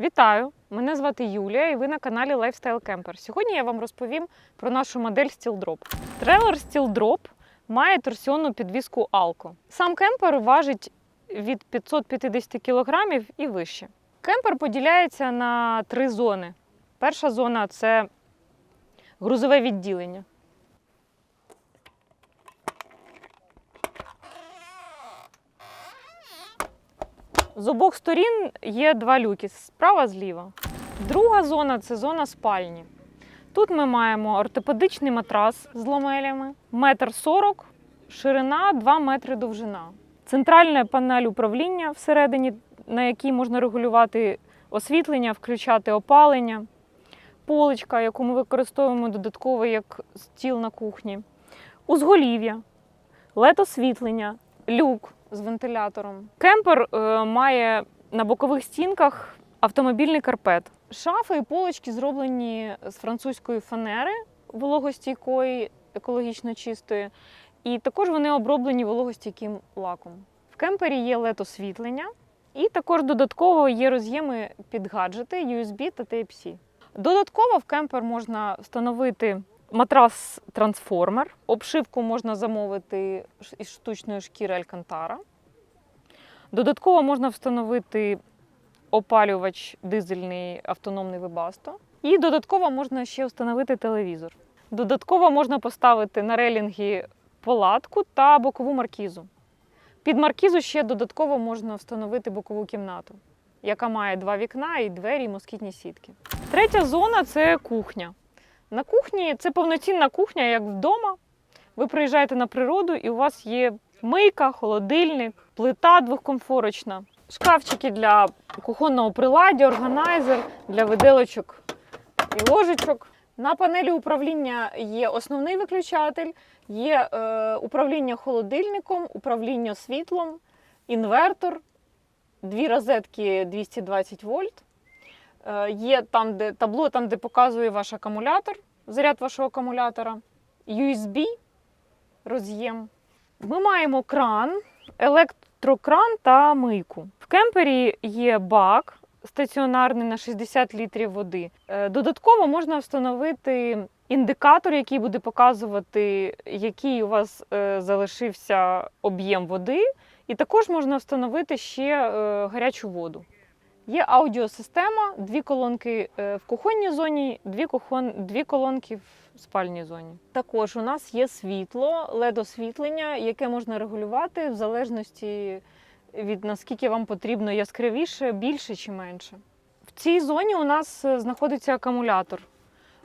Вітаю! Мене звати Юлія, і ви на каналі Lifestyle Camper. Сьогодні я вам розповім про нашу модель Steel Drop. Трейлер Steel Drop має торсіонну підвіску Alco. Сам кемпер важить від 550 кг і вище. Кемпер поділяється на три зони. Перша зона це грузове відділення. З обох сторін є два люки справа зліва. Друга зона це зона спальні. Тут ми маємо ортопедичний матрас з ламелями, метр сорок, ширина 2 метри довжина. Центральна панель управління всередині, на якій можна регулювати освітлення, включати опалення, поличка, яку ми використовуємо додатково як стіл на кухні, узголів'я, LED-освітлення, люк з вентилятором. Кемпер е, має на бокових стінках автомобільний карпет. Шафи і полочки зроблені з французької фанери вологостійкої, екологічно чистої, і також вони оброблені вологостійким лаком. В кемпері є LED-освітлення, і також додатково є роз'єми під гаджети USB та Type-C. Додатково в кемпер можна встановити матрас трансформер. Обшивку можна замовити із штучної шкіри Алькантара. Додатково можна встановити опалювач дизельний автономний Webasto. І додатково можна ще встановити телевізор. Додатково можна поставити на релінги палатку та бокову маркізу. Під маркізу ще додатково можна встановити бокову кімнату, яка має два вікна і двері, і москітні сітки. Третя зона це кухня. На кухні це повноцінна кухня, як вдома. Ви приїжджаєте на природу, і у вас є мийка, холодильник, плита двохкомфорочна, шкафчики для кухонного приладдя, органайзер для виделочок і ложечок. На панелі управління є основний виключатель, є е, управління холодильником, управління світлом, інвертор, дві розетки 220 вольт. Е, Є там, де табло, там, де показує ваш акумулятор, заряд вашого акумулятора, USB роз'єм. Ми маємо кран, електрокран та мийку. В кемпері є бак стаціонарний на 60 літрів води. Е, Додатково можна встановити індикатор, який буде показувати, який у вас е, залишився об'єм води. І також можна встановити ще гарячу воду. Є аудіосистема, дві колонки е, в кухонній зоні, дві, кухон... дві колонки в спальній зоні. Також у нас є світло, LED-освітлення, яке можна регулювати в залежності від наскільки вам потрібно яскравіше, більше чи менше. В цій зоні у нас е, знаходиться акумулятор.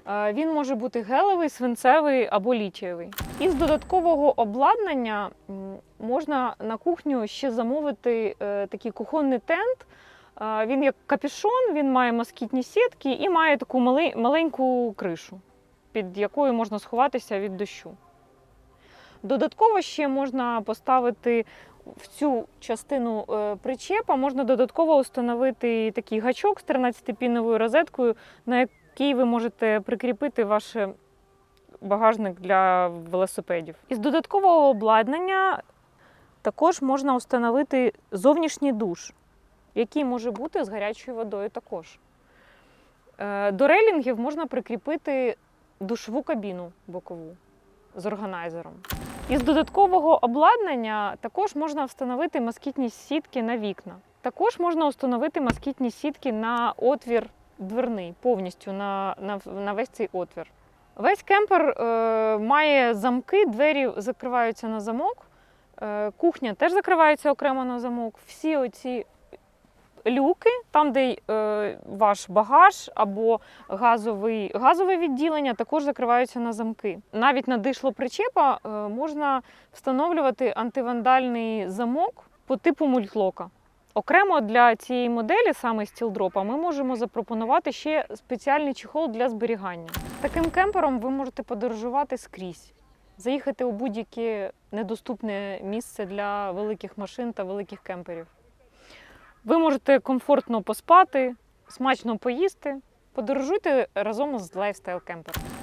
Е, Він може бути гелевий, свинцевий або літієвий. Із додаткового обладнання можна на кухню ще замовити такий кухонний тент. Е, Він як капюшон, він має москітні сітки і має таку маленьку кришу, під якою можна сховатися від дощу. Додатково ще можна поставити в цю частину е, причепа, можна додатково установити такий гачок з 13-піновою розеткою, на який ви можете прикріпити ваш багажник для велосипедів. Із додаткового обладнання також можна установити зовнішній душ, який може бути з гарячою водою також. Е, До релінгів можна прикріпити душову кабіну бокову з органайзером. Із додаткового обладнання також можна встановити москітні сітки на вікна. Також можна встановити москітні сітки на отвір дверний, повністю на, на, на весь цей отвір. Весь кемпер е, має замки, двері закриваються на замок, е, кухня теж закривається окремо на замок. Всі оці люки, там, де е, ваш багаж або газовий, газове відділення, також закриваються на замки. Навіть на дишло причепа е, можна встановлювати антивандальний замок по типу мультлока. Окремо для цієї моделі, саме стілдропа, ми можемо запропонувати ще спеціальний чехол для зберігання. Таким кемпером ви можете подорожувати скрізь, заїхати у будь-яке недоступне місце для великих машин та великих кемперів. Ви можете комфортно поспати, смачно поїсти. Подорожуйте разом з лайфстайл Camper.